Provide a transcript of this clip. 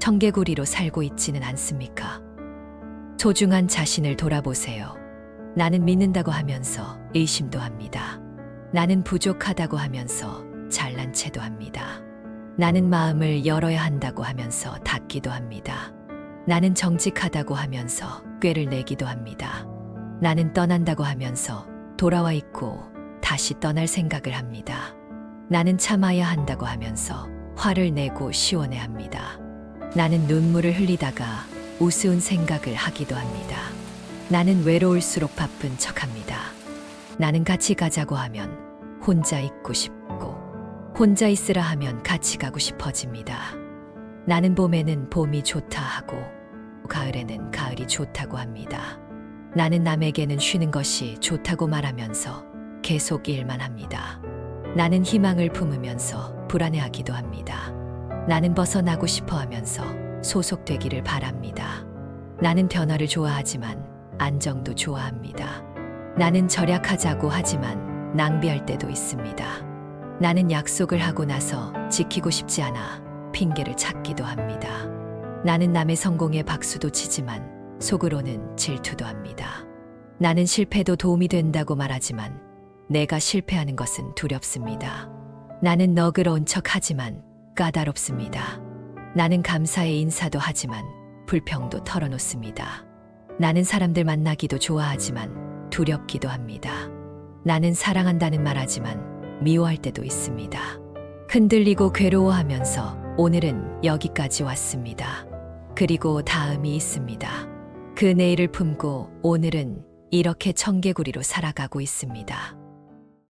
청개구리로 살고 있지는 않습니까? 소중한 자신을 돌아보세요. 나는 믿는다고 하면서 의심도 합니다. 나는 부족하다고 하면서 잘난 체도 합니다. 나는 마음을 열어야 한다고 하면서 닫기도 합니다. 나는 정직하다고 하면서 꾀를 내기도 합니다. 나는 떠난다고 하면서 돌아와 있고 다시 떠날 생각을 합니다. 나는 참아야 한다고 하면서 화를 내고 시원해 합니다. 나는 눈물을 흘리다가 우스운 생각을 하기도 합니다. 나는 외로울수록 바쁜 척 합니다. 나는 같이 가자고 하면 혼자 있고 싶고, 혼자 있으라 하면 같이 가고 싶어집니다. 나는 봄에는 봄이 좋다 하고, 가을에는 가을이 좋다고 합니다. 나는 남에게는 쉬는 것이 좋다고 말하면서 계속 일만 합니다. 나는 희망을 품으면서 불안해하기도 합니다. 나는 벗어나고 싶어 하면서 소속되기를 바랍니다. 나는 변화를 좋아하지만 안정도 좋아합니다. 나는 절약하자고 하지만 낭비할 때도 있습니다. 나는 약속을 하고 나서 지키고 싶지 않아 핑계를 찾기도 합니다. 나는 남의 성공에 박수도 치지만 속으로는 질투도 합니다. 나는 실패도 도움이 된다고 말하지만 내가 실패하는 것은 두렵습니다. 나는 너그러운 척 하지만 까다롭습니다. 나는 감사의 인사도 하지만 불평도 털어놓습니다. 나는 사람들 만나기도 좋아하지만 두렵기도 합니다. 나는 사랑한다는 말하지만 미워할 때도 있습니다. 흔들리고 괴로워하면서 오늘은 여기까지 왔습니다. 그리고 다음이 있습니다. 그 내일을 품고 오늘은 이렇게 청개구리로 살아가고 있습니다.